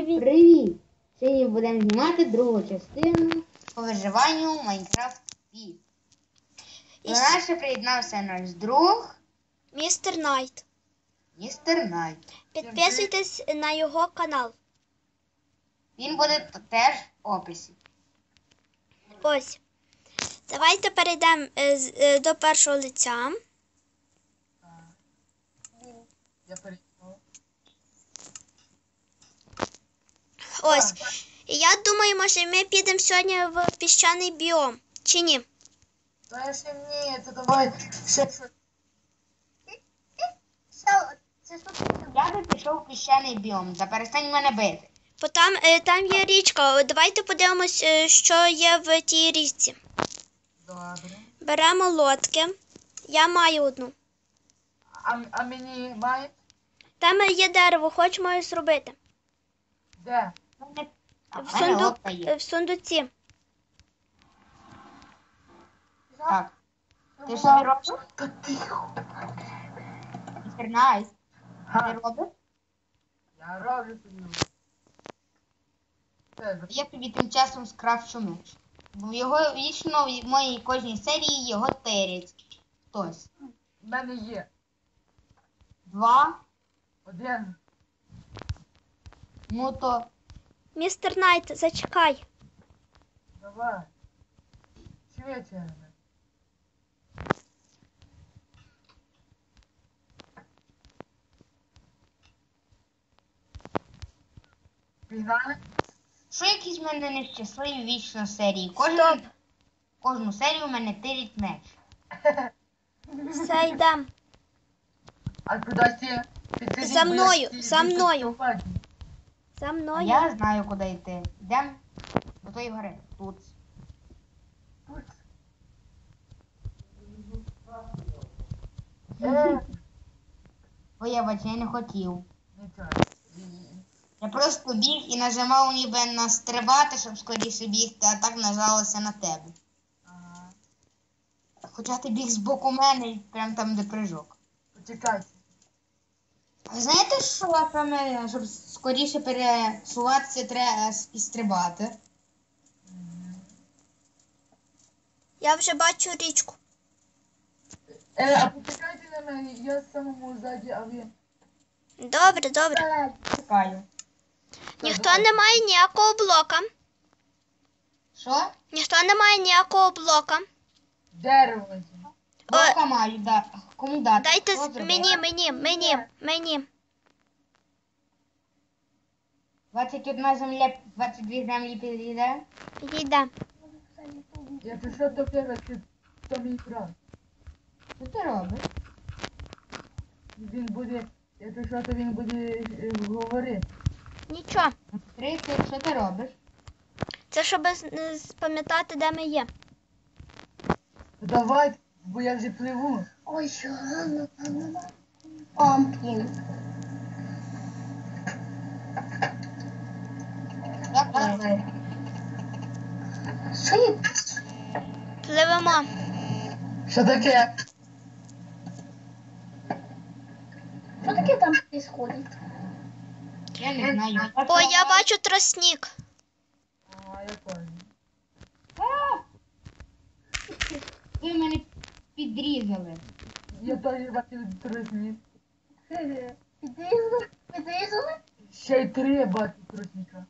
Привіт. Привіт! Сьогодні будемо знімати другу частину по виживанню Майнкрафт Пі. До нас ще приєднався наш друг Містер Найт. містер Найт. Підписуйтесь на його канал. Він буде т- теж в описі. Ось. Давайте перейдемо е, з- е, до першого лиця. Я перейшов. Ось. Я думаю, може ми підемо сьогодні в піщаний біом. Чи ні? Та я ще ні, то давай ще щось. Я би пішов в піщаний біом, та перестань мене бити. Бо там, е, там є річка. Давайте подивимось, е, що є в тій річці. Добре. Беремо лодки. Я маю одну. А, а мені має? Там є дерево, хочемо зробити. Де? В сундук, в сундуці. Так. Ти собі робиш? Та тихо. Містер Найт. Ти робиш? я роблю. Я тобі тим часом скрафчу меч. Бо його вічно в моїй кожній серії його терять. Хтось. в мене є. Два. Один. Ну то Містер Найт, зачекай. Давай. Швидше. Пігнали? Що якісь в мене нещасливі вічно серії? Кожен, Стоп. кожну серію в мене тирить меч. Все йдемо. А куди ти? Підкажіть, За бо я мною, за мною. А я знаю, куди йти. Йдемо до тої гори. Тут. Тут. Е, Вибач, я не хотів. Я просто біг і нажимав ніби на стрибати, щоб скоріше бігти, а так нажалося на тебе. Ага. Хоча ти біг з боку мене, і прям там, де прыжок. Почекайте. А ви знаєте, що саме, щоб скоріше пересуватися, треба і стрибати? Я вже бачу річку. Е, а почекайте на мене, я з самому ззаді, а ви. Добре, добре. Чекаю. Ніхто не має ніякого блока. Що? Ніхто не має ніякого блока. Дерево. Бока маю, да. Кому дати? Дайте з- мені, мені, мені, мені. 21 земля, 22 землі підійде. Підійде. Я прийшов до тебе, ти то мій брат. Що ти робиш? Він буде, я прийшов, то він буде е, говорити. Нічого. Тридцять, що ти робиш? Це щоб з- спам'ятати, де ми є. Давай, бо я вже пливу. Ой, що гарно. Пампкін. Давай. Що є? Пливемо. Що таке? Що таке там происходит? Я не знаю. О, я бачу тростник. А, я понял. А! Ви мене підрізали. Підрізали? Підрізали? Ще й три я бачу тросника.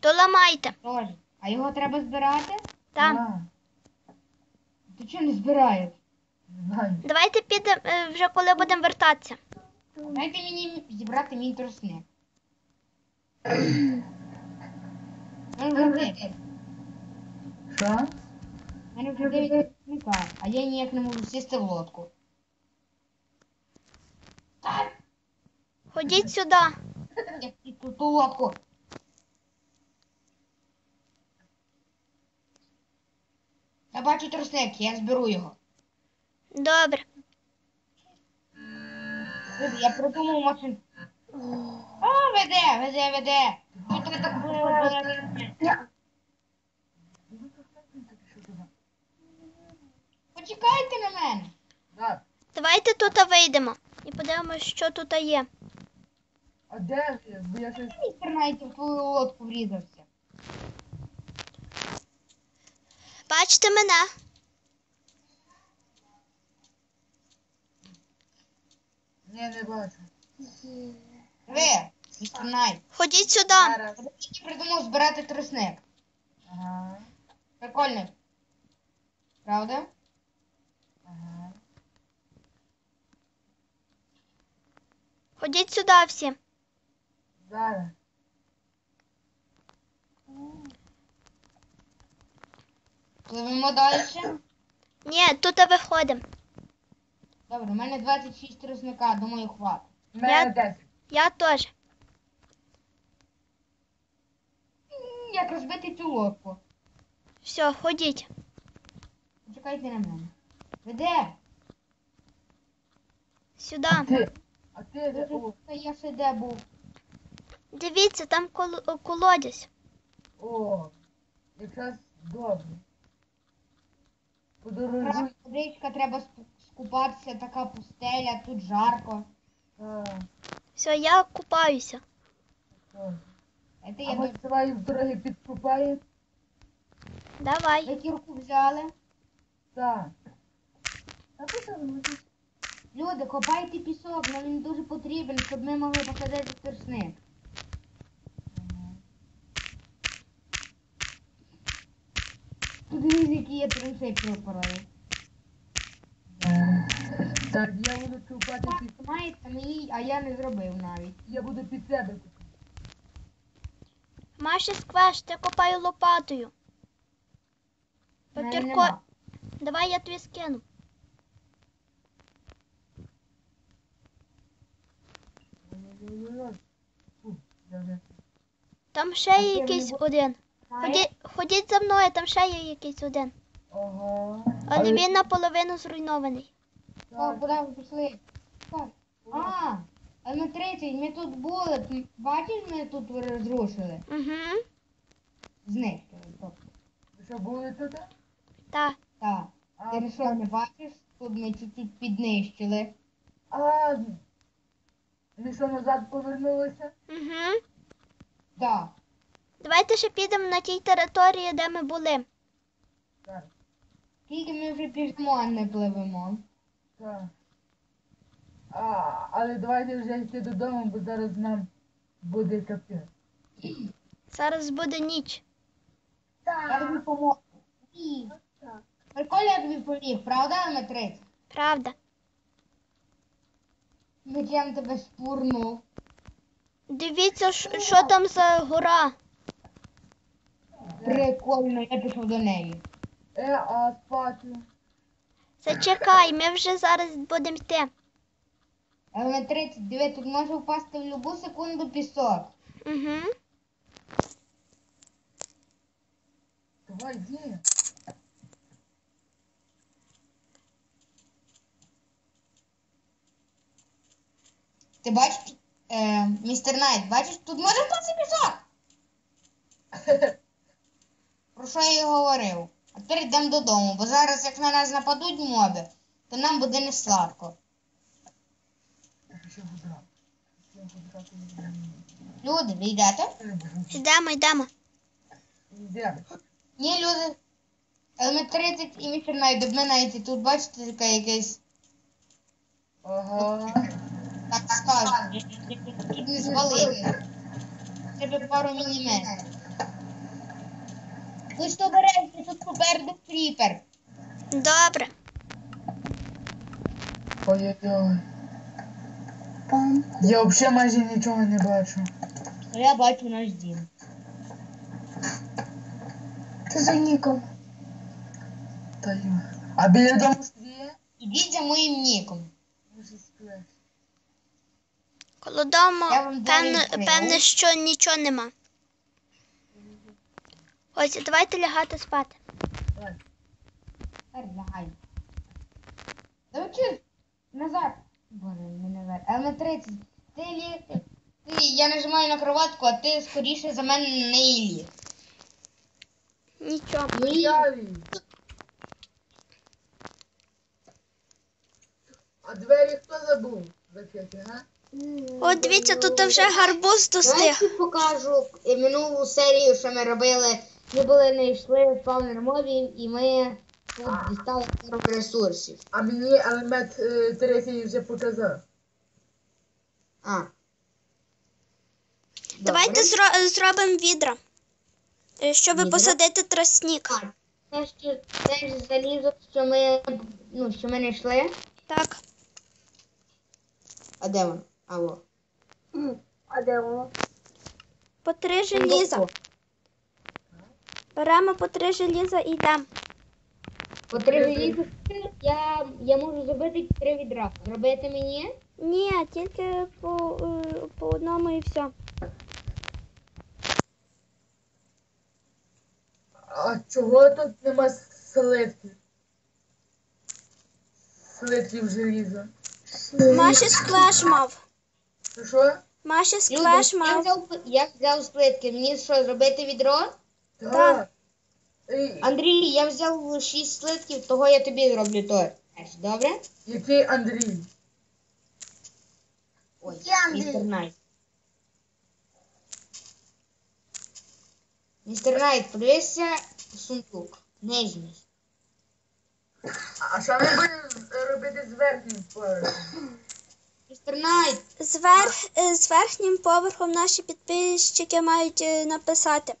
То ламайте. Тож. А його треба збирати? Там. А, Ти чого не збираєш? не знаю. Давайте підемо е, вже коли будемо вертатися. Дайте мені зібрати мій вже дев'ять. Що? У мене вже дев'ять а я ніяк не можу сісти в лодку. Ходіть сюди. я в ту, ту лодку. Я бачу тросник, я зберу його. Добре. Я придумав машину. А, веде, веде, веде. Що ти так було? Почекайте на мене. Так. Давайте тут вийдемо і подивимося, що тут є. А де? Бо я щось... Містер Найт в твою лодку врізався. Бачите мене? Ні, не бачу. Ви, містер Ходіть сюди. Зараз. Я придумав збирати тростник. Ага. Прикольно. Правда? Ходіть сюди всі. Зараз. Пливемо далі. Ні, тут виходимо. Добре, у мене 26 тросника, думаю, хватить. У мене Я- 10. Я теж. М, Як розбити цю лодку? Все, ходіть. Почекайте на мене. Ви де? Сюди. Ти. А ти де? О, я ще де був. Дивіться, там кол- колодязь. о. Якраз добре. Подорожуй. Водичка, треба ску- скупатися, така пустеля, тут жарко. Так, Все, я купаюся. так. Знаєте, А я ми би давай трохи підкупаємо. Давай. ви кірку взяли. Так. А ти що робиш? Люди, копайте пісок, нам він дуже потрібен, щоб ми могли посадити. Тут дивіться, які є труси пропороли. Так, я буду купати під... Маєте мені, а я не зробив навіть. Я буду під тебе купати. Маші сквеш, я копаю лопатою. Мене Папірко. нема. Давай я тобі скину. Ой-ой-ой. Фу, я вже- Там ще є якийсь один. Ходіть, ходіть за мною, там ще є якийсь один. Ага. Але він наполовину зруйнований. О, куди ви пішли? Так. А, а ми 30, ми тут були. Бачиш, ми тут розрушили. Угу. Знищили. Тобто. Ви що були тут? Так. Так. А, Ти що не бачиш? Тут ми чуть-чуть піднищили. а, ми що назад повернулися? Угу. Так. Давайте ще підемо на тій території, де ми були. Так, Скільки ми вже пішмо, а не пливемо. так. А, але давайте вже йти додому, бо зараз нам буде капець. Зараз буде ніч. Я тобі поможу. Ні. Прикольно я тобі поміг, правда, 30? Правда. Мечем тебе спурнув. Дивіться, що там за гора. Прикольно, я пішов до неї. Е, а спати? Зачекай, ми вже зараз будемо йти. Але на 30, диви, тут може впасти в будь-яку секунду пісок. Угу. Давай, йди. Ти бачиш, е, містер Найт, бачиш, тут може впасти пісок. Про що я і говорив? А тепер йдемо додому, бо зараз, як на нас нападуть моби, то нам буде не сладко. Люди, ви йдете? Йдемо, йдемо. Йдемо. Ні, люди. Але ми 30 і містер Найт обминаєте. Тут бачите таке якесь Ага. Так скажу. Тут не звалити. Треба пару міліметрів. Ви що берете? Тут попереду кріпер. Добре. Ой-ой-ой. Я взагалі майже нічого не бачу. А я бачу наш дім. Це за ніком. Та й. А біля дому ж є? Ідіть за моїм ніком. Коло дому, Я певне, що нічого нема. Ось, давайте лягати спати. Давай. Тепер лягай. Да чи назад. Боже, не назад. Але на 30. Ти лі... Ти, я нажимаю на кроватку, а ти скоріше за мене не ліг. Нічого. Яві. А двері хто забув закрити, га? От дивіться, тут вже гарбуз достиг. Давайте покажу е, минулу серію, що ми робили. Ми були не йшли в спавнер мобів і ми тут дістали пару ресурсів. А мені елемент е, третій вже показав. А. Давайте зро- зробимо відра, е, щоб Відра? посадити тростник. А, Те, що теж залізо, що ми, ну, що ми не йшли. Так. А де воно? А во. А де воно? По три желіза. Беремо по три желіза і йдемо. По три желіза я, я можу зробити три відра. Робити мені? Ні, тільки по, е, по одному і все. А чого тут нема слитків? Слитків желіза. Маші склеш мав. Що? Маші Люди, склеш я мав. взяв, я взяв сплитки. Мені що, зробити відро? Так. Ей, Андрій, я взяв шість слитків, того я тобі зроблю теж. Добре? Який Андрій? Ой, Який Андрій? містер Найт. Містер Найт, подивися в сундук. Нижній. А що ми будемо робити з верхнім поверхом? Зверх, е, з верхнім поверхом наші підписчики мають е, написати.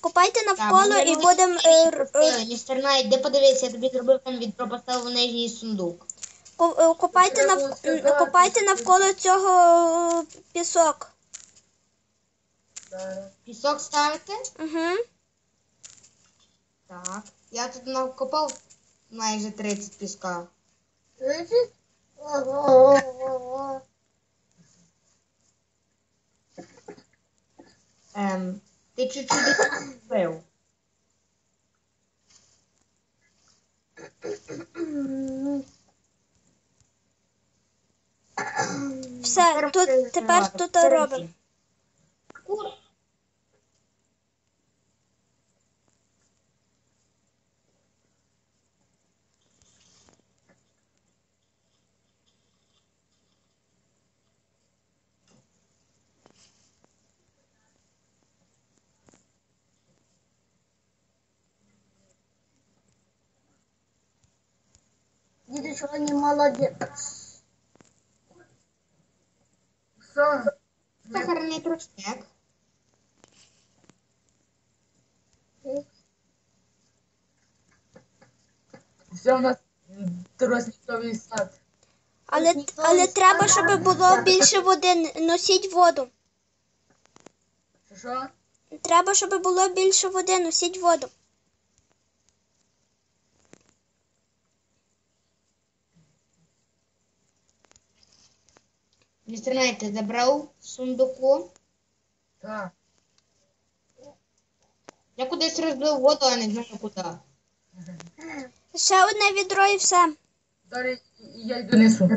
Копайте навколо Так, і будемо. е, р- просили. е, Містер Найт, де подивися, я тобі зробив там відро, поставив нижній сундук. е, Треба нав... м, навколо цього пісок. Пісок ставити? Угу. Так. Я тут накопав майже 30 піска. Um, did you do this well? Все, тут е тепер тут робимо. Дідусь, не молодець. Все. Сахарний тростник. Все у нас тростниковий сад. Але, але треба, щоб було більше води. Носіть воду. Що що? Треба, щоб було більше води. Носіть воду. Найт, забрав сундуку. Так. Я кудись розбив воду, а не знаю куди. Ще одне відро і все. Далі я й донесу.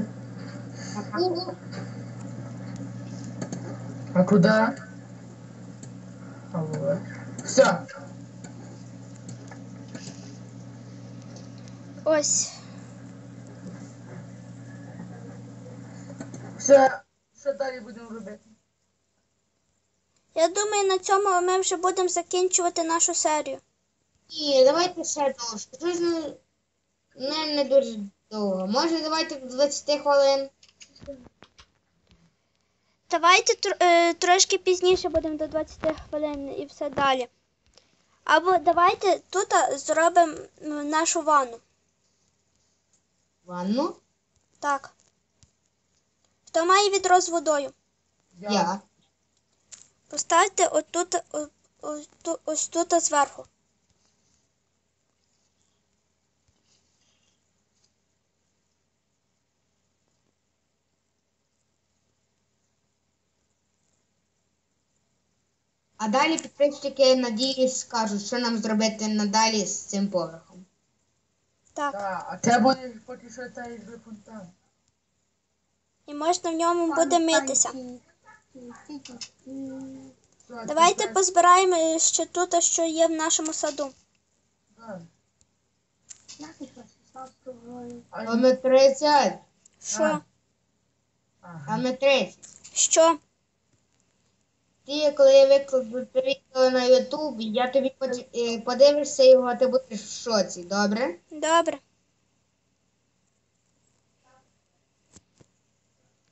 А куди? А вот. Все. Ось. Все. Далі будемо робити? Я думаю, на цьому ми вже будемо закінчувати нашу серію. Ні, давайте ще довше. Щось не, не, не дуже довго. Може, давайте до 20 хвилин. Давайте тр- е, трошки пізніше будемо до 20 хвилин і все далі. Або давайте тут а, зробимо м, нашу ванну. Ванну. Так. Хто має відро з водою? Я. Поставте отут, о- ось ту- ось тут зверху. А далі підписчики, надіюсь, скажуть, що нам зробити надалі з цим поверхом. Так. Так, а це буде поки що цей же фонтан. І можна в ньому буде митися. Давайте позбираємо ще тут, що є в нашому саду. А Номер 30. Що? А. Ага. М30. Що? Ти, коли я викладу відео на Ютуб, я тобі е, подивишся його, а ти будеш в шоці, добре? Добре.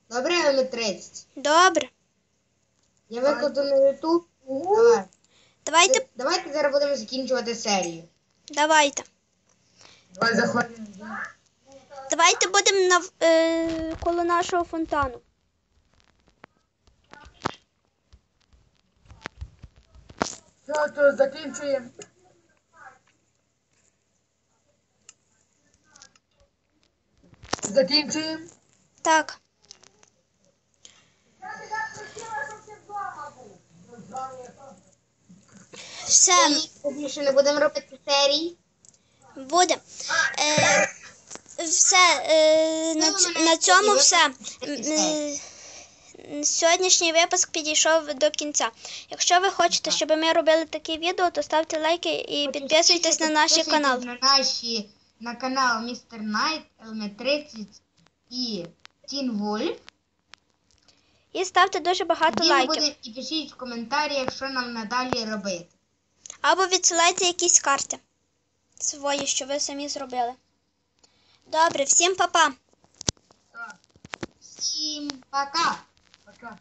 Добре, М30. Добре. Я викладу на Ютуб. Давай. Давайте, Давайте зараз будемо закінчувати серію. давайте. Давай заходимо. Давайте будемо на, е, коло нашого фонтану. Все, то закінчуємо. Закінчуємо. Так. Все, Ми більше не будемо робити серій. буде. Е, все, е, на, ць- на цьому все. Е, Сьогоднішній випуск підійшов до кінця. Якщо ви хочете, щоб ми робили такі відео, то ставте лайки і підписуйтесь на наш Підписуйтесь канал. На наші на канал Містер Найт, ЛМ30 і Тін Вольф. І ставте дуже багато Тоді лайків. Буде, і пишіть в коментарях, що нам надалі робити. Або відсилайте якісь карти свої, що ви самі зробили. Добре, всім па-па! Всім пока! Пока.